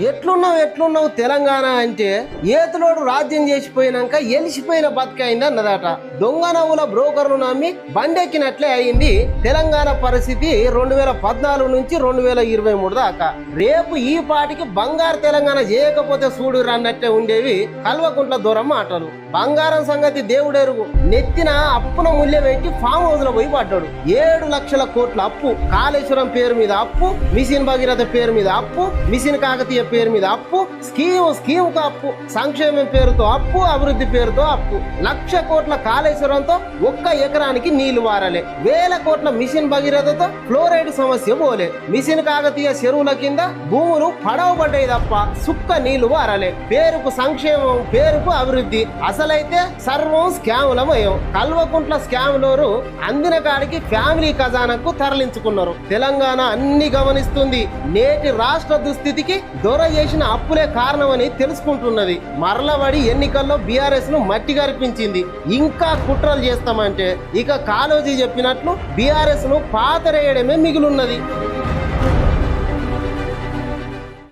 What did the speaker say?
ఎట్లున్నావు ఎట్లున్నావు తెలంగాణ అంటే ఏతులోడు రాజ్యం చేసిపోయినాక ఎలిసిపోయిన బతికైంది అన్నదట. దొంగ నవ్వుల బ్రోకర్లు నమ్మి బండెక్కినట్లే అయింది తెలంగాణ పరిస్థితి రెండు వేల పద్నాలుగు నుంచి రెండు వేల ఇరవై మూడు దాకా. రేపు ఈ పాటికి బంగారు తెలంగాణ చేయకపోతే చూడు రన్నట్టే ఉండేవి కల్వకుంట్ల దూరం మాటలు. బంగారం సంగతి దేవుడెరుగు నెత్తిన అప్పున ముల్యం పెట్టి ఫామ్ హౌస్లో పోయి పడ్డాడు. ఏడు లక్షల కోట్ల అప్పు. కాళేశ్వరం పేరు మీద అప్పు మిషన్ భగీరథ పేరు మీద అప్పు మిషన్ కాకతీయ పేరు మీద అప్పు స్కీమ్ స్కీమ్ అప్పు సంక్షేమం పేరుతో అప్పు అభివృద్ధి పేరుతో అప్పు. లక్ష కోట్ల కాళేశ్వరంతో ఒక్క ఎకరానికి నీళ్ళు వారలే. వేల కోట్ల మిషన్ భగీరథతో ఫ్లోరైడ్ సమస్య పోలే. మిషన్ కాకతీయ చెరువుల కింద భూములు పడవబడ్డాయి తప్ప సుక్క నీళ్ళు వారలే. పేరుకు సంక్షేమం పేరుకు అభివృద్ధి. అసలైతే సర్వం స్కాములమయం కల్వకుంట్ల స్కాములోరు అందిన కాడికి ఫ్యామిలీ ఖజానాకు తరలించుకున్నారు. తెలంగాణ అన్ని గమనిస్తుంది. నేటి రాష్ట్ర దుస్థితికి దొర చేసిన అప్పులే కారణమని తెలుసుకుంటున్నది. మరలబడి ఎన్నికల్లో బీఆర్ఎస్ను మట్టి గరిపించింది ఇంకా కుట్రలు చేస్తామంటే ఇక కాలోజీ చెప్పినట్లు బీఆర్ఎస్ను పాతరేయడమే మిగిలిన్నది.